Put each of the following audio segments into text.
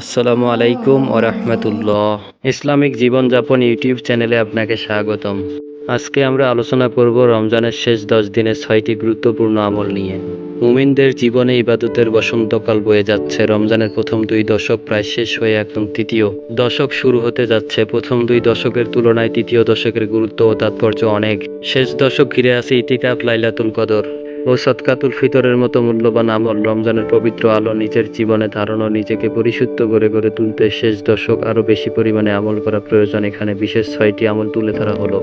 আসসালামু আলাইকুম রহমতুল্লাহ। ইসলামিক জীবনযাপন ইউটিউব চ্যানেলে আপনাকে স্বাগতম। আজকে আমরা আলোচনা করব রমজানের শেষ দশ দিনের ছয়টি গুরুত্বপূর্ণ আমল নিয়ে। মুমিনদের জীবনে ইবাদতের বসন্তকাল বয়ে যাচ্ছে। রমজানের প্রথম দুই দশক প্রায় শেষ হয়ে একদম তৃতীয় দশক শুরু হতে যাচ্ছে। প্রথম দুই দশকের তুলনায় তৃতীয় দশকের গুরুত্ব ও তাৎপর্য অনেক। শেষ দশক ঘিরে আছে ইতিকাফ লাইলাতুল কদর। ও সৎকাতুল ফিতরের মতো মূল্যবান আমল রমজানের পবিত্র আলো নিজের জীবনে ধারণ ও নিজেকে পরিশুদ্ধ করে গড়ে তুলতে শেষ দশক আরও বেশি পরিমাণে আমল করা প্রয়োজন। এখানে বিশেষ ছয়টি আমল তুলে ধরা হলো।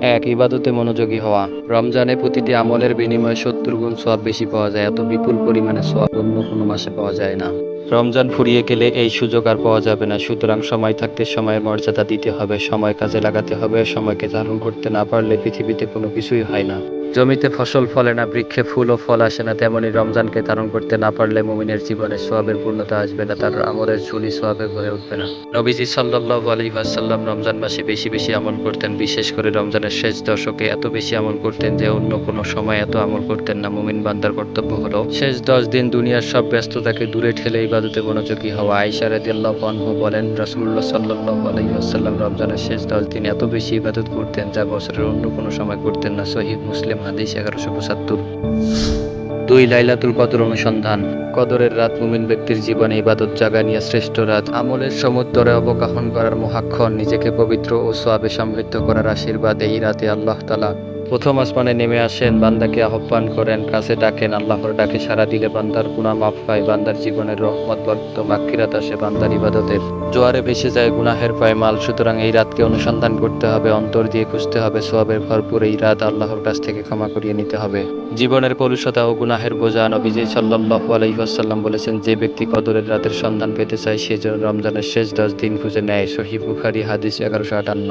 এক, ইবাদতে মনোযোগী হওয়া। রমজানে প্রতিটি আমলের বিনিময়ে সত্তর গুণ সোয়াব বেশি পাওয়া যায়, এত বিপুল পরিমাণে সোয়াব অন্য কোনো মাসে পাওয়া যায় না। রমজান ফুরিয়ে গেলে এই সুযোগ আর পাওয়া যাবে না। সুতরাং সময় থাকতে সময়ের মর্যাদা দিতে হবে, সময় কাজে লাগাতে হবে, সময়কে ধারণ করতে না পারলে পৃথিবীতে কোনো কিছুই হয় না। জমিতে ফসল ফলে না, বৃক্ষে ফুল ও ফল আসে না, তেমনি রমজানকে ধারণ করতে না পারলে মুমিনের জীবনে সোয়াবের পূর্ণতা আসবে না, তার আমলের ঝুলি সোয়াবে ভরে উঠবে না। নবীজি সাল্লাহ আলী ওয়াসাল্লাম রমজান মাসে বেশি বেশি আমল করতেন, বিশেষ করে রমজানের শেষ দশকে এত বেশি আমল করতেন যে অন্য কোনো সময় এত আমল করতেন না, মুমিন বান্দার কর্তব্য হলো শেষ দশ দিন দুনিয়ার সব ব্যস্ততাকে দূরে ঠেলে ইবাদতে মনোযোগী হওয়া। আইসা রাদিয়াল্লাহ আনহু বলেন, রাসূলুল্লাহ সাল্লাল্লাহু আলাইহি ওয়াসাল্লাম রমজানের শেষ দশ দিন এত বেশি ইবাদত করতেন যা বছরের অন্য কোনো সময় করতেন না, সহিহ মুসলিম। হাদিস এগারোশো পঁচাত্তর। দুই লাইলাতুল কদর অনুসন্ধান। কদরের রাত মুমিন ব্যক্তির জীবনে ইবাদত জাগা নিয়ে শ্রেষ্ঠ রাত। আমলের সমুদ্রে অবগাহন করার মহাক্ষণ নিজেকে পবিত্র ও সোয়াবে সমৃদ্ধ করার আশীর্বাদ এই রাতে আল্লাহ তালা প্রথম আসমানে নেমে আসেন, বান্দাকে আহ্বান করেন, কাছে ডাকেন, আল্লাহর ডাকে সারা দিলে বান্দার গুনাহ মাফ পায় বান্দার জীবনের রহমত বর্ত মাক্ষিরাত আসে বান্দার ইবাদতের। জোয়ারে ভেসে যায় গুনাহের পায় মাল সুতরাং এই রাতকে অনুসন্ধান করতে হবে, অন্তর দিয়ে খুঁজতে হবে সোয়াবের ভরপুর এই রাত আল্লাহর কাছ থেকে ক্ষমা করিয়ে নিতে হবে। জীবনের কলুষতা ও গুনাহের বোঝা নবীজি সাল্লাল্লাহু আলাইহি ওয়াসাল্লাম বলেছেন, যে ব্যক্তি কদরের রাতের সন্ধান পেতে চায়, সে যেন রমজানের শেষ দশ দিন খুঁজে নেয়। সহি বুখারি, হাদিস এগারোশো আটান্ন।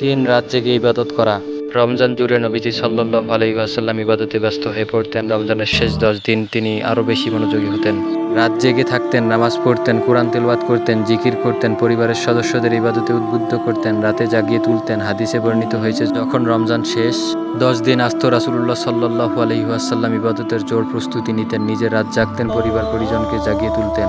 তিন রাত জেগে ইবাদত করা। রমজান জুড়ে নবীজি সাল্লাল্লাহু আলাইহি ওয়াসাল্লাম ইবাদতে ব্যস্ত হয়ে পড়তেন। রমজানের শেষ দশ দিন তিনি আরও বেশি মনোযোগী হতেন। রাত জেগে থাকতেন, নামাজ পড়তেন, কোরআন তেলবাদ করতেন, জিকির করতেন, পরিবারের সদস্যদের ইবাদতে উদ্বুদ্ধ করতেন, রাতে জাগিয়ে তুলতেন, হাদিসে বর্ণিত হয়েছে, যখন রমজান শেষ, দশ দিন আস্ত রাসুল্লাহ সাল্লাহু আলহি আসাল্লাম ইবাদতের জোর প্রস্তুতি নিতেন, নিজের রাত জাগতেন, পরিবার পরিজনকে জাগিয়ে তুলতেন।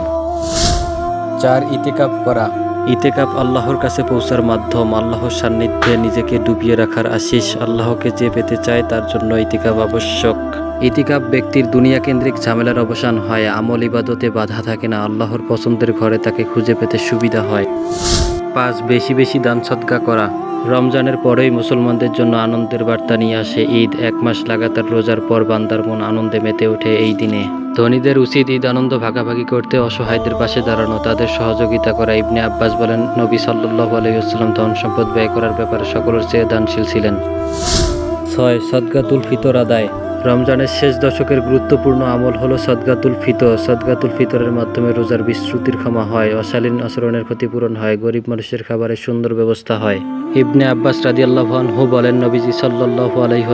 চার ইতেকাপ করা। ইতেকাপ আল্লাহর কাছে পৌঁছার মাধ্যম, আল্লাহর সান্নিধ্যে নিজেকে ডুবিয়ে রাখার আশিস, আল্লাহকে যে পেতে চায় তার জন্য ইতিকাপ আবশ্যক। ইতিকাপ ব্যক্তির দুনিয়া কেন্দ্রিক ঝামেলার অবসান হয়, আমল ইবাদতে বাধা থাকে না, আল্লাহর পছন্দের ঘরে তাকে খুঁজে পেতে সুবিধা হয়। পাঁচ, বেশি বেশি দান সৎকা করা। রমজানের পরেই মুসলমানদের জন্য আনন্দের বার্তা নিয়ে আসে ঈদ। এক মাস লাগাতার রোজার পর বান্দার মন আনন্দে মেতে ওঠে এই দিনে। ধনীদের উচিত ঈদ আনন্দ ভাগাভাগি করতে, অসহায়দের পাশে দাঁড়ানো, তাদের সহযোগিতা করা। ইবনে আব্বাস বলেন, নবী সাল্লাহ আলাইসাল্লাম ধন সম্পদ ব্যয় করার ব্যাপারে সকলের চেয়ে দানশীল ছিলেন। ছয়, সদগাতুল ফিতর আদায়। রমজানের শেষ দশকের গুরুত্বপূর্ণ আমল হলো সদগাতুল ফিতর। সদগাতুল ফিতরের মাধ্যমে রোজার বিশ্রুতির ক্ষমা হয়, অশালীন আচরণের ক্ষতিপূরণ হয়, গরিব মানুষের খাবারের সুন্দর ব্যবস্থা হয়। ইবনে আব্বাস রাদিয়াল্লাহু আনহু বলেন, নবীজি সাল্লাল্লাহু আলাইহি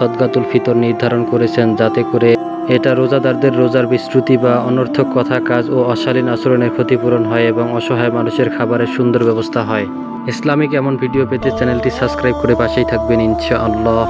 সদগাতুল ফিতর নির্ধারণ করেছেন যাতে করে এটা রোজাদারদের রোজার বিশ্রুতি বা অনর্থক কথা, কাজ ও অশালীন আচরণের ক্ষতিপূরণ হয় এবং অসহায় মানুষের খাবারের সুন্দর ব্যবস্থা হয়। ইসলামিক এমন ভিডিও পেতে চ্যানেলটি সাবস্ক্রাইব করে পাশেই থাকবেন ইনশাআল্লাহ।